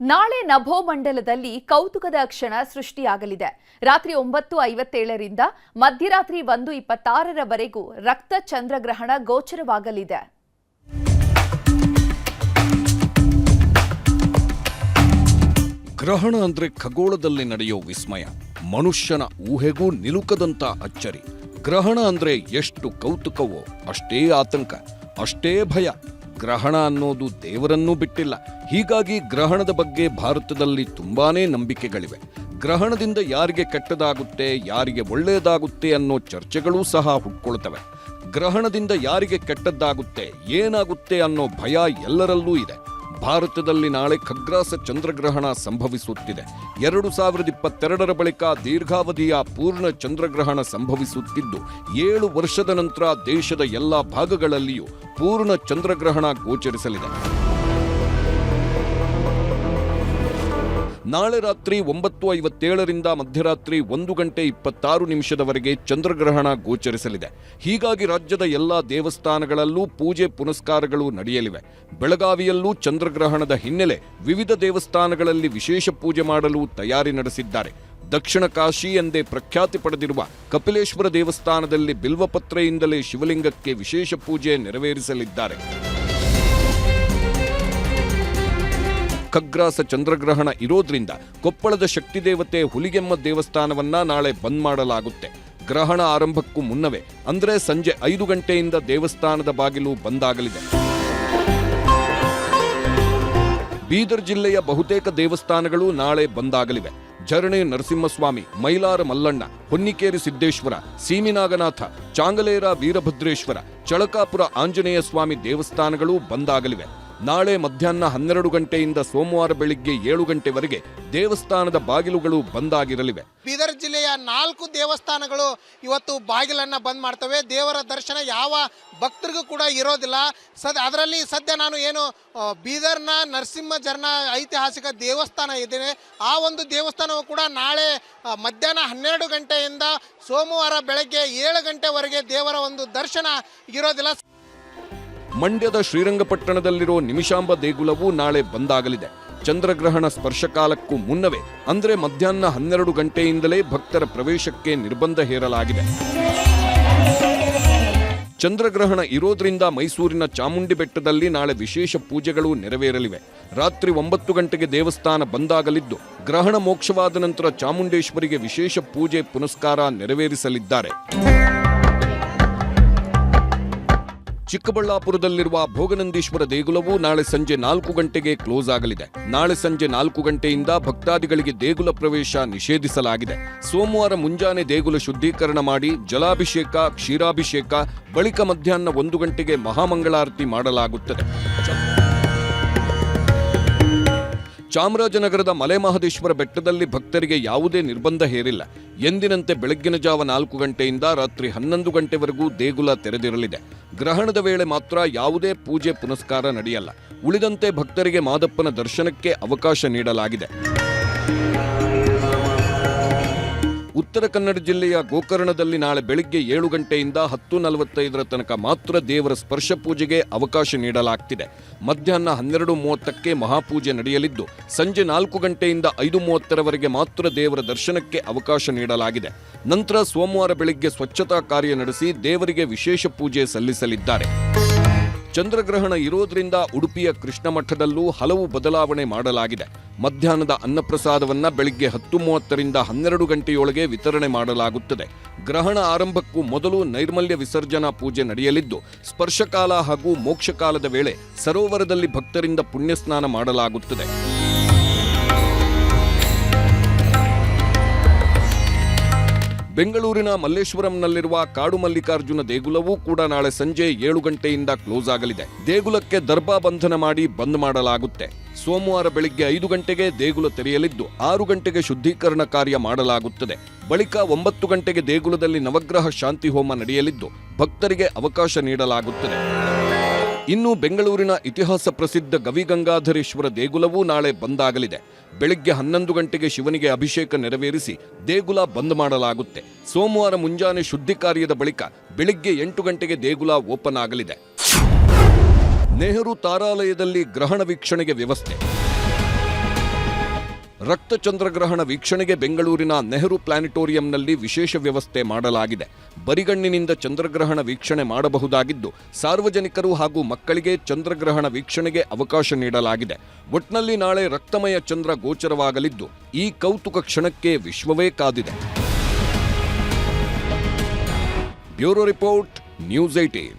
ನಾಳೆ ನಭೋಮಂಡಲದಲ್ಲಿ ಕೌತುಕದ ಕ್ಷಣ ಸೃಷ್ಟಿಯಾಗಲಿದೆ. ರಾತ್ರಿ ಒಂಬತ್ತು ಐವತ್ತೇಳರಿಂದ ಮಧ್ಯರಾತ್ರಿ ಒಂದು ಇಪ್ಪತ್ತಾರರವರೆಗೂ ರಕ್ತ ಚಂದ್ರಗ್ರಹಣ ಗೋಚರವಾಗಲಿದೆ. ಗ್ರಹಣ ಅಂದ್ರೆ ಖಗೋಳದಲ್ಲಿ ನಡೆಯೋ ವಿಸ್ಮಯ. ಮನುಷ್ಯನ ಊಹೆಗೂ ನಿಲುಕದಂತ ಅಚ್ಚರಿ. ಗ್ರಹಣ ಅಂದ್ರೆ ಎಷ್ಟು ಕೌತುಕವೋ ಅಷ್ಟೇ ಆತಂಕ, ಅಷ್ಟೇ ಭಯ. ಗ್ರಹಣ ಅನ್ನೋದು ದೇವರನ್ನೂ ಬಿಟ್ಟಿಲ್ಲ. ಹೀಗಾಗಿ ಗ್ರಹಣದ ಬಗ್ಗೆ ಭಾರತದಲ್ಲಿ ತುಂಬಾನೇ ನಂಬಿಕೆಗಳಿವೆ. ಗ್ರಹಣದಿಂದ ಯಾರಿಗೆ ಕೆಟ್ಟದಾಗುತ್ತೆ, ಯಾರಿಗೆ ಒಳ್ಳೆಯದಾಗುತ್ತೆ ಅನ್ನೋ ಚರ್ಚೆಗಳೂ ಸಹ ಹುಟ್ಕೊಳ್ತವೆ. ಗ್ರಹಣದಿಂದ ಯಾರಿಗೆ ಕೆಟ್ಟದ್ದಾಗುತ್ತೆ, ಏನಾಗುತ್ತೆ ಅನ್ನೋ ಭಯ ಎಲ್ಲರಲ್ಲೂ ಇದೆ. ಭಾರತದಲ್ಲಿ ನಾಳೆ ಖಗ್ರಾಸ ಚಂದ್ರಗ್ರಹಣ ಸಂಭವಿಸುತ್ತಿದೆ. ಎರಡು ಸಾವಿರದ ಇಪ್ಪತ್ತೆರಡರ ಬಳಿಕ ದೀರ್ಘಾವಧಿಯ ಪೂರ್ಣ ಚಂದ್ರಗ್ರಹಣ ಸಂಭವಿಸುತ್ತಿದ್ದು, ಏಳು ವರ್ಷದ ನಂತರ ದೇಶದ ಎಲ್ಲ ಭಾಗಗಳಲ್ಲಿಯೂ ಪೂರ್ಣ ಚಂದ್ರಗ್ರಹಣ ಗೋಚರಿಸಲಿದೆ. ನಾಳೆ ರಾತ್ರಿ ಒಂಬತ್ತು ಐವತ್ತೇಳರಿಂದ ಮಧ್ಯರಾತ್ರಿ ಒಂದು ಗಂಟೆ ಇಪ್ಪತ್ತಾರು ನಿಮಿಷದವರೆಗೆ ಚಂದ್ರಗ್ರಹಣ ಗೋಚರಿಸಲಿದೆ. ಹೀಗಾಗಿ ರಾಜ್ಯದ ಎಲ್ಲ ದೇವಸ್ಥಾನಗಳಲ್ಲೂ ಪೂಜೆ ಪುನಸ್ಕಾರಗಳು ನಡೆಯಲಿವೆ. ಬೆಳಗಾವಿಯಲ್ಲೂ ಚಂದ್ರಗ್ರಹಣದ ಹಿನ್ನೆಲೆ ವಿವಿಧ ದೇವಸ್ಥಾನಗಳಲ್ಲಿ ವಿಶೇಷ ಪೂಜೆ ಮಾಡಲು ತಯಾರಿ ನಡೆಸಿದ್ದಾರೆ. ದಕ್ಷಿಣ ಕಾಶಿ ಎಂದೇ ಪ್ರಖ್ಯಾತಿ ಪಡೆದಿರುವ ಕಪಿಲೇಶ್ವರ ದೇವಸ್ಥಾನದಲ್ಲಿ ಬಿಲ್ವಪತ್ರೆಯಿಂದಲೇ ಶಿವಲಿಂಗಕ್ಕೆ ವಿಶೇಷ ಪೂಜೆ ನೆರವೇರಿಸಲಿದ್ದಾರೆ. ಖಗ್ರಾಸ ಚಂದ್ರಗ್ರಹಣ ಇರೋದ್ರಿಂದ ಕೊಪ್ಪಳದ ಶಕ್ತಿ ದೇವತೆ ಹುಲಿಗೆಮ್ಮ ದೇವಸ್ಥಾನವನ್ನ ನಾಳೆ ಬಂದ್ ಮಾಡಲಾಗುತ್ತೆ. ಗ್ರಹಣ ಆರಂಭಕ್ಕೂ ಮುನ್ನವೇ, ಅಂದ್ರೆ ಸಂಜೆ ಐದು ಗಂಟೆಯಿಂದ ದೇವಸ್ಥಾನದ ಬಾಗಿಲು ಬಂದಾಗಲಿದೆ. ಬೀದರ್ ಜಿಲ್ಲೆಯ ಬಹುತೇಕ ದೇವಸ್ಥಾನಗಳು ನಾಳೆ ಬಂದಾಗಲಿವೆ. ಝರಣೆ ನರಸಿಂಹಸ್ವಾಮಿ, ಮೈಲಾರ ಮಲ್ಲಣ್ಣ, ಹೊನ್ನಿಕೇರಿ ಸಿದ್ದೇಶ್ವರ, ಸೀಮಿನಾಗನಾಥ, ಚಾಂಗಲೇರ ವೀರಭದ್ರೇಶ್ವರ, ಚಳಕಾಪುರ ಆಂಜನೇಯ ಸ್ವಾಮಿ ದೇವಸ್ಥಾನಗಳು ಬಂದಾಗಲಿವೆ. ನಾಳೆ ಮಧ್ಯಾಹ್ನ ಹನ್ನೆರಡು ಗಂಟೆಯಿಂದ ಸೋಮವಾರ ಬೆಳಿಗ್ಗೆ ಏಳು ಗಂಟೆವರೆಗೆ ದೇವಸ್ಥಾನದ ಬಾಗಿಲುಗಳು ಬಂದಾಗಿರಲಿವೆ ಬೀದರ್ ಜಿಲ್ಲೆಯ ನಾಲ್ಕು ದೇವಸ್ಥಾನಗಳು ಇವತ್ತು ಬಾಗಿಲನ್ನ ಬಂದ್ ಮಾಡ್ತವೆ. ದೇವರ ದರ್ಶನ ಯಾವ ಭಕ್ತರಿಗೂ ಕೂಡ ಇರೋದಿಲ್ಲ. ಸದ್ ಅದರಲ್ಲಿ ಸದ್ಯ ನಾನು ಏನು ಬೀದರ್ನ ನರಸಿಂಹ ಜರ್ನ ಐತಿಹಾಸಿಕ ದೇವಸ್ಥಾನ ಇದ್ದೇನೆ ಆ ಒಂದು ದೇವಸ್ಥಾನವು ಕೂಡ ನಾಳೆ ಮಧ್ಯಾಹ್ನ ಹನ್ನೆರಡು ಗಂಟೆಯಿಂದ ಸೋಮವಾರ ಬೆಳಗ್ಗೆ ಏಳು ಗಂಟೆವರೆಗೆ ದೇವರ ಒಂದು ದರ್ಶನ ಇರೋದಿಲ್ಲ. ಮಂಡ್ಯದ ಶ್ರೀರಂಗಪಟ್ಟಣದಲ್ಲಿರೋ ನಿಮಿಷಾಂಬ ದೇಗುಲವು ನಾಳೆ ಬಂದಾಗಲಿದೆ. ಚಂದ್ರಗ್ರಹಣ ಸ್ಪರ್ಶಕಾಲಕ್ಕೂ ಮುನ್ನವೇ ಅಂದ್ರೆ ಮಧ್ಯಾಹ್ನ ಹನ್ನೆರಡು ಗಂಟೆಯಿಂದಲೇ ಭಕ್ತರ ಪ್ರವೇಶಕ್ಕೆ ನಿರ್ಬಂಧ ಹೇರಲಾಗಿದೆ. ಚಂದ್ರಗ್ರಹಣ ಇರೋದ್ರಿಂದ ಮೈಸೂರಿನ ಚಾಮುಂಡಿ ಬೆಟ್ಟದಲ್ಲಿ ನಾಳೆ ವಿಶೇಷ ಪೂಜೆಗಳು ನೆರವೇರಲಿವೆ. ರಾತ್ರಿ ಒಂಬತ್ತು ಗಂಟೆಗೆ ದೇವಸ್ಥಾನ ಬಂದಾಗಲಿದ್ದು, ಗ್ರಹಣ ಮೋಕ್ಷವಾದ ನಂತರ ಚಾಮುಂಡೇಶ್ವರಿಗೆ ವಿಶೇಷ ಪೂಜೆ ಪುನಸ್ಕಾರ ನೆರವೇರಿಸಲಿದ್ದಾರೆ. ಚಿಕ್ಕಬಳ್ಳಾಪುರದಲ್ಲಿರುವ ಭೋಗನಂದೀಶ್ವರ ದೇಗುಲವು ನಾಳೆ ಸಂಜೆ ನಾಲ್ಕು ಗಂಟೆಗೆ ಕ್ಲೋಸ್ ಆಗಲಿದೆ. ನಾಳೆ ಸಂಜೆ ನಾಲ್ಕು ಗಂಟೆಯಿಂದ ಭಕ್ತಾದಿಗಳಿಗೆ ದೇಗುಲ ಪ್ರವೇಶ ನಿಷೇಧಿಸಲಾಗಿದೆ. ಸೋಮವಾರ ಮುಂಜಾನೆ ದೇಗುಲ ಶುದ್ಧೀಕರಣ ಮಾಡಿ ಜಲಾಭಿಷೇಕ, ಕ್ಷೀರಾಭಿಷೇಕ, ಬಳಿಕ ಮಧ್ಯಾಹ್ನ ಒಂದು ಗಂಟೆಗೆ ಮಹಾಮಂಗಳಾರತಿ ಮಾಡಲಾಗುತ್ತದೆ. ಚಾಮರಾಜನಗರದ ಮಲೆಮಹದೇಶ್ವರ ಬೆಟ್ಟದಲ್ಲಿ ಭಕ್ತರಿಗೆ ಯಾವುದೇ ನಿರ್ಬಂಧ ಹೇರಿಲ್ಲ. ಎಂದಿನಂತೆ ಬೆಳಗ್ಗಿನ ಜಾವ ನಾಲ್ಕು ಗಂಟೆಯಿಂದ ರಾತ್ರಿ ಹನ್ನೊಂದು ಗಂಟೆವರೆಗೂ ದೇಗುಲ ತೆರೆದಿರಲಿದೆ. ಗ್ರಹಣದ ವೇಳೆ ಮಾತ್ರ ಯಾವುದೇ ಪೂಜೆ ಪುನಸ್ಕಾರ ನಡೆಯಲ್ಲ. ಉಳಿದಂತೆ ಭಕ್ತರಿಗೆ ಮಾದಪ್ಪನ ದರ್ಶನಕ್ಕೆ ಅವಕಾಶ ನೀಡಲಾಗಿದೆ. ಉತ್ತರ ಕನ್ನಡ ಜಿಲ್ಲೆಯ ಗೋಕರ್ಣದಲ್ಲಿ ನಾಳೆ ಬೆಳಿಗ್ಗೆ ಏಳು ಗಂಟೆಯಿಂದ ಹತ್ತು ನಲವತ್ತೈದರ ತನಕ ಮಾತ್ರ ದೇವರ ಸ್ಪರ್ಶ ಪೂಜೆಗೆ ಅವಕಾಶ ನೀಡಲಾಗ್ತಿದೆ. ಮಧ್ಯಾಹ್ನ ಹನ್ನೆರಡು ಮೂವತ್ತಕ್ಕೆ ಮಹಾಪೂಜೆ ನಡೆಯಲಿದ್ದು, ಸಂಜೆ ನಾಲ್ಕು ಗಂಟೆಯಿಂದ ಐದು ಮೂವತ್ತರವರೆಗೆ ಮಾತ್ರ ದೇವರ ದರ್ಶನಕ್ಕೆ ಅವಕಾಶ ನೀಡಲಾಗಿದೆ. ನಂತರ ಸೋಮವಾರ ಬೆಳಿಗ್ಗೆ ಸ್ವಚ್ಛತಾ ಕಾರ್ಯ ನಡೆಸಿ ದೇವರಿಗೆ ವಿಶೇಷ ಪೂಜೆ ಸಲ್ಲಿಸಲಿದ್ದಾರೆ. ಚಂದ್ರಗ್ರಹಣ ಇರೋದ್ರಿಂದ ಉಡುಪಿಯ ಕೃಷ್ಣ ಮಠದಲ್ಲೂ ಹಲವು ಬದಲಾವಣೆ ಮಾಡಲಾಗಿದೆ. ಮಧ್ಯಾಹ್ನದ ಅನ್ನಪ್ರಸಾದವನ್ನ ಬೆಳಿಗ್ಗೆ ಹತ್ತು ಮೂವತ್ತರಿಂದ ಹನ್ನೆರಡು ಗಂಟೆಯೊಳಗೆ ವಿತರಣೆ ಮಾಡಲಾಗುತ್ತದೆ. ಗ್ರಹಣ ಆರಂಭಕ್ಕೂ ಮೊದಲು ನೈರ್ಮಲ್ಯ ವಿಸರ್ಜನಾ ಪೂಜೆ ನಡೆಯಲಿದ್ದು, ಸ್ಪರ್ಶಕಾಲ ಹಾಗೂ ಮೋಕ್ಷಕಾಲದ ವೇಳೆ ಸರೋವರದಲ್ಲಿ ಭಕ್ತರಿಂದ ಪುಣ್ಯಸ್ನಾನ ಮಾಡಲಾಗುತ್ತದೆ. ಬೆಂಗಳೂರಿನ ಮಲ್ಲೇಶ್ವರಂನಲ್ಲಿರುವ ಕಾಡು ಮಲ್ಲಿಕಾರ್ಜುನ ದೇಗುಲವೂ ಕೂಡ ನಾಳೆ ಸಂಜೆ ಏಳು ಗಂಟೆಯಿಂದ ಕ್ಲೋಸ್ ಆಗಲಿದೆ. ದೇಗುಲಕ್ಕೆ ದರ್ಬಾ ಬಂಧನ ಮಾಡಿ ಬಂದ್ ಮಾಡಲಾಗುತ್ತೆ. ಸೋಮವಾರ ಬೆಳಿಗ್ಗೆ ಐದು ಗಂಟೆಗೆ ದೇಗುಲ ತೆರೆಯಲಿದ್ದು, ಆರು ಗಂಟೆಗೆ ಶುದ್ಧೀಕರಣ ಕಾರ್ಯ ಮಾಡಲಾಗುತ್ತದೆ. ಬಳಿಕ ಒಂಬತ್ತು ಗಂಟೆಗೆ ದೇಗುಲದಲ್ಲಿ ನವಗ್ರಹ ಶಾಂತಿ ಹೋಮ ನಡೆಯಲಿದ್ದು, ಭಕ್ತರಿಗೆ ಅವಕಾಶ ನೀಡಲಾಗುತ್ತದೆ. ಇನ್ನು ಬೆಂಗಳೂರಿನ ಇತಿಹಾಸ ಪ್ರಸಿದ್ಧ ಗವಿಗಂಗಾಧರೇಶ್ವರ ದೇಗುಲವೂ ನಾಳೆ ಬಂದಾಗಲಿದೆ. ಬೆಳಿಗ್ಗೆ ಹನ್ನೊಂದು ಗಂಟೆಗೆ ಶಿವನಿಗೆ ಅಭಿಷೇಕ ನೆರವೇರಿಸಿ ದೇಗುಲ ಬಂದ್ ಮಾಡಲಾಗುತ್ತೆ. ಸೋಮವಾರ ಮುಂಜಾನೆ ಶುದ್ಧಿ ಕಾರ್ಯದ ಬಳಿಕ ಬೆಳಿಗ್ಗೆ ಎಂಟು ಗಂಟೆಗೆ ದೇಗುಲ ಓಪನ್ ಆಗಲಿದೆ. ನೆಹರು ತಾರಾಲಯದಲ್ಲಿ ಗ್ರಹಣ ವೀಕ್ಷಣೆಗೆ ವ್ಯವಸ್ಥೆ. ರಕ್ತ ಚಂದ್ರಗ್ರಹಣ ವೀಕ್ಷಣೆಗೆ ಬೆಂಗಳೂರಿನ ನೆಹರು ಪ್ಲಾನಿಟೋರಿಯಂನಲ್ಲಿ ವಿಶೇಷ ವ್ಯವಸ್ಥೆ ಮಾಡಲಾಗಿದೆ. ಬರಿಗಣ್ಣಿನಿಂದ ಚಂದ್ರಗ್ರಹಣ ವೀಕ್ಷಣೆ ಮಾಡಬಹುದಾಗಿದ್ದು, ಸಾರ್ವಜನಿಕರು ಹಾಗೂ ಮಕ್ಕಳಿಗೆ ಚಂದ್ರಗ್ರಹಣ ವೀಕ್ಷಣೆಗೆ ಅವಕಾಶ ನೀಡಲಾಗಿದೆ. ಒಟ್ನಲ್ಲಿ ನಾಳೆ ರಕ್ತಮಯ ಚಂದ್ರ ಗೋಚರವಾಗಲಿದ್ದು, ಈ ಕೌತುಕ ಕ್ಷಣಕ್ಕೆ ವಿಶ್ವವೇ ಕಾದಿದೆ. Bureau report, news eighteen